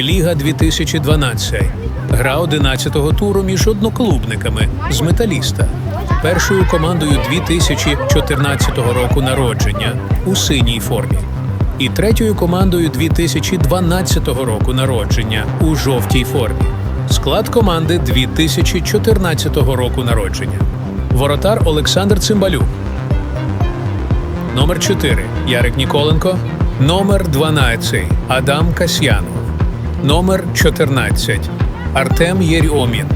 Ліга 2012. Гра 11-го туру між одноклубниками з металіста. Першою командою 2014 року народження у синій формі. І третьою командою 2012 року народження у жовтій формі. Склад команди 2014 року народження. Воротар Олександр Цимбалюк. Номер 4 Ярик Ніколенко. Номер 12 Адам Касьянов. Номер 14 Артем Єрьомін.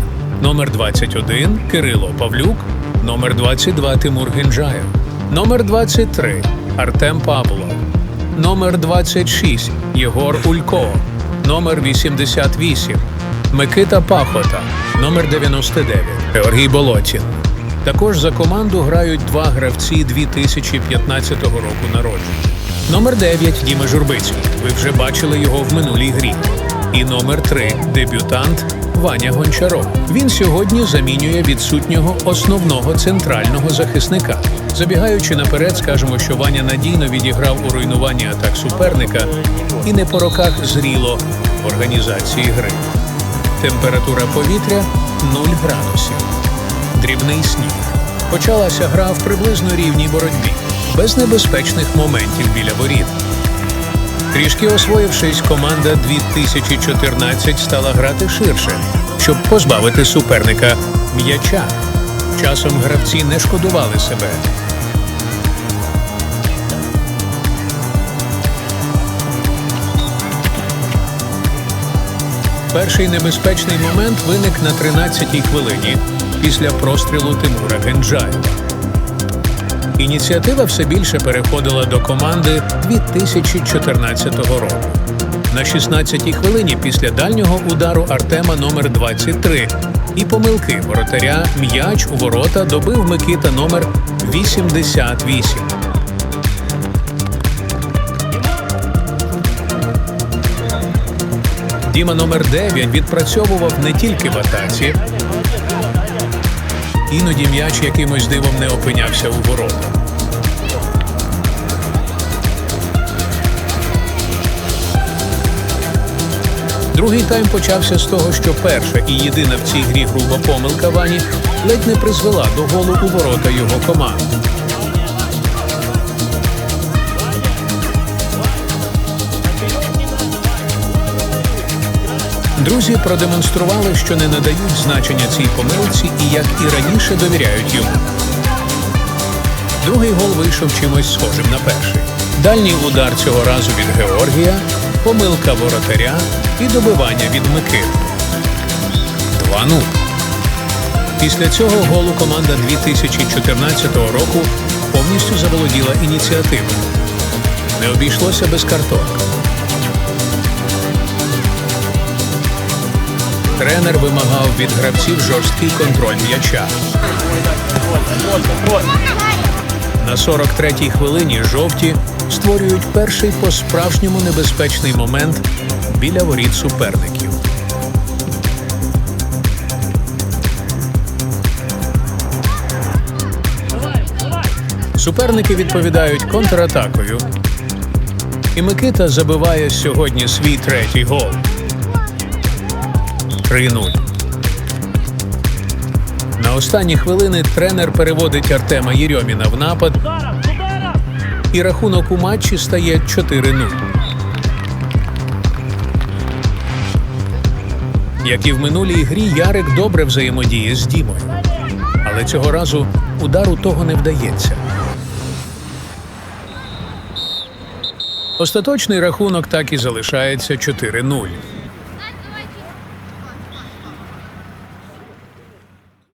Номер 21 Кирило Павлюк. Номер 22 Тимур Генджаєв. Номер 23 Артем Павлов. Номер 26 Єгор Улько. Номер 88 Микита Пахота. Номер 99 Георгій Болотін. Також за команду грають два гравці 2015 року народження. Номер 9 Діма Журбицький. Ви вже бачили його в минулій грі. І номер 3 дебютант Ваня Гончаров. Він сьогодні замінює відсутнього основного центрального захисника. Забігаючи наперед, скажемо, що Ваня надійно відіграв у руйнуванні атак суперника і не по роках зріло в організації гри. Температура повітря 0 градусів дрібний сніг. Почалася гра в приблизно рівній боротьбі, без небезпечних моментів біля воріт. Трішки освоївшись, команда 2014 стала грати ширше, щоб позбавити суперника м'яча. Часом гравці не шкодували себе. Перший небезпечний момент виник на 13-й хвилині після прострілу Тимура Генджаєва. Ініціатива все більше переходила до команди 2014 року. На 16-й хвилині після дальнього удару Артема номер 23 і помилки воротаря м'яч у ворота добив Микита номер 88. Діма номер 9 відпрацьовував не тільки в атаці, іноді м'яч якимось дивом не опинявся у воротах. Другий тайм почався з того, що перша і єдина в цій грі груба помилка Вані ледь не призвела до голу у ворота його команди. Друзі продемонстрували, що не надають значення цій помилці і як і раніше довіряють йому. Другий гол вийшов чимось схожим на перший. Дальній удар цього разу від Георгія, помилка воротаря і добивання від Микити. 2-0. Після цього голу команда 2014 року повністю заволоділа ініціативою. Не обійшлося без карток. Тренер вимагав від гравців жорсткий контроль м'яча. На 43-й хвилині жовті створюють перший по-справжньому небезпечний момент біля воріт суперників. Суперники відповідають контратакою. І Микита забиває сьогодні свій третій гол. 3-0. На останні хвилини тренер переводить Артема Єрьоміна в напад, і рахунок у матчі стає 4-0. Як і в минулій грі, Ярик добре взаємодіє з Дімою. Але цього разу удару того не вдається. Остаточний рахунок так і залишається 4-0.